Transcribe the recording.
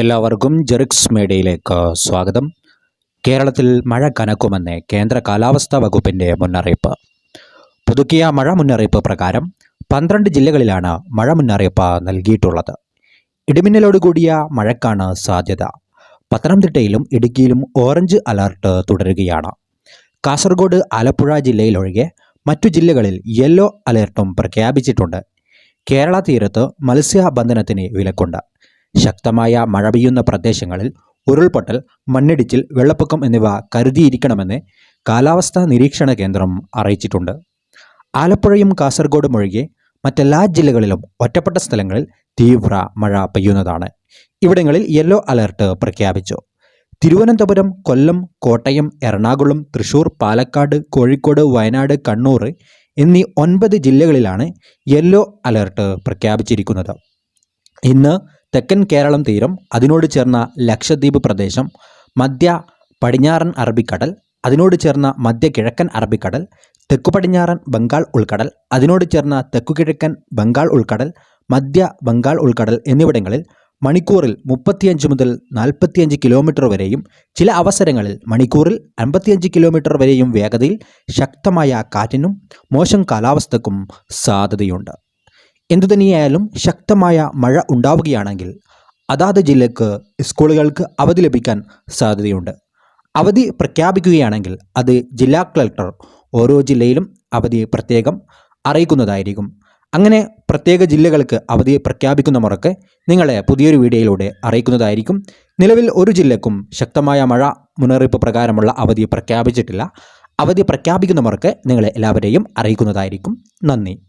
എല്ലാവർക്കും ജെറിക്സ് മീഡിയയിലേക്ക് സ്വാഗതം. കേരളത്തിൽ മഴ കനക്കുമെന്ന് കേന്ദ്ര കാലാവസ്ഥാ വകുപ്പിന്റെ മുന്നറിയിപ്പ്. പുതുക്കിയ മഴ മുന്നറിയിപ്പ് പ്രകാരം പന്ത്രണ്ട് ജില്ലകളിലാണ് മഴ മുന്നറിയിപ്പ് നൽകിയിട്ടുള്ളത്. ഇടിമിന്നലോട് കൂടിയ മഴക്കാണ് സാധ്യത. പത്തനംതിട്ടയിലും ഇടുക്കിയിലും ഓറഞ്ച് അലർട്ട് തുടരുകയാണ്. കാസർഗോഡ് ആലപ്പുഴ ജില്ലയിലൊഴികെ മറ്റു ജില്ലകളിൽ യെല്ലോ അലർട്ടും പ്രഖ്യാപിച്ചിട്ടുണ്ട്. കേരള തീരത്ത് മത്സ്യബന്ധനത്തിന് വിലക്കുണ്ട്. ശക്തമായ മഴ പെയ്യുന്ന പ്രദേശങ്ങളിൽ ഉരുൾപൊട്ടൽ മണ്ണിടിച്ചിൽ വെള്ളപ്പൊക്കം എന്നിവ കരുതിയിരിക്കണമെന്ന് കാലാവസ്ഥാ നിരീക്ഷണ കേന്ദ്രം അറിയിച്ചിട്ടുണ്ട്. ആലപ്പുഴയും കാസർഗോഡും ഒഴികെ മറ്റെല്ലാ ജില്ലകളിലും ഒറ്റപ്പെട്ട സ്ഥലങ്ങളിൽ തീവ്ര മഴ പെയ്യുന്നതാണ്. ഇവിടങ്ങളിൽ യെല്ലോ അലർട്ട് പ്രഖ്യാപിച്ചു. തിരുവനന്തപുരം കൊല്ലം കോട്ടയം എറണാകുളം തൃശൂർ പാലക്കാട് കോഴിക്കോട് വയനാട് കണ്ണൂർ എന്നീ ഒൻപത് ജില്ലകളിലാണ് യെല്ലോ അലർട്ട് പ്രഖ്യാപിച്ചിരിക്കുന്നത്. ഇന്ന് തെക്കൻ കേരളം തീരം അതിനോട് ചേർന്ന ലക്ഷദ്വീപ് പ്രദേശം മധ്യ പടിഞ്ഞാറൻ അറബിക്കടൽ അതിനോട് ചേർന്ന മധ്യ കിഴക്കൻ അറബിക്കടൽ തെക്കു പടിഞ്ഞാറൻ ബംഗാൾ ഉൾക്കടൽ അതിനോട് ചേർന്ന തെക്കു കിഴക്കൻ ബംഗാൾ ഉൾക്കടൽ മധ്യ ബംഗാൾ ഉൾക്കടൽ എന്നിവിടങ്ങളിൽ മണിക്കൂറിൽ മുപ്പത്തിയഞ്ച് മുതൽ നാൽപ്പത്തിയഞ്ച് കിലോമീറ്റർ വരെയും ചില അവസരങ്ങളിൽ മണിക്കൂറിൽ അൻപത്തിയഞ്ച് കിലോമീറ്റർ വരെയും വേഗതയിൽ ശക്തമായ കാറ്റിനും മോശം കാലാവസ്ഥക്കും സാധ്യതയുണ്ട്. എന്തുതന്നെയായാലും ശക്തമായ മഴ ഉണ്ടാവുകയാണെങ്കിൽ അതാത് ജില്ലക്ക് സ്കൂളുകൾക്ക് അവധി ലഭിക്കാൻ സാധ്യതയുണ്ട്. അവധി പ്രഖ്യാപിക്കുകയാണെങ്കിൽ അത് ജില്ലാ കളക്ടർ ഓരോ ജില്ലയിലും അവധി പ്രത്യേകം അറിയിക്കുന്നതായിരിക്കും. അങ്ങനെ പ്രത്യേക ജില്ലകൾക്ക് അവധി പ്രഖ്യാപിക്കുന്ന മുറക്ക് നിങ്ങളെ പുതിയൊരു വീഡിയോയിലൂടെ അറിയിക്കുന്നതായിരിക്കും. നിലവിൽ ഒരു ജില്ലക്കും ശക്തമായ മഴ മുന്നറിയിപ്പ് പ്രകാരമുള്ള അവധി പ്രഖ്യാപിച്ചിട്ടില്ല. അവധി പ്രഖ്യാപിക്കുന്ന മുറക്ക് നിങ്ങളെ എല്ലാവരെയും അറിയിക്കുന്നതായിരിക്കും. നന്ദി.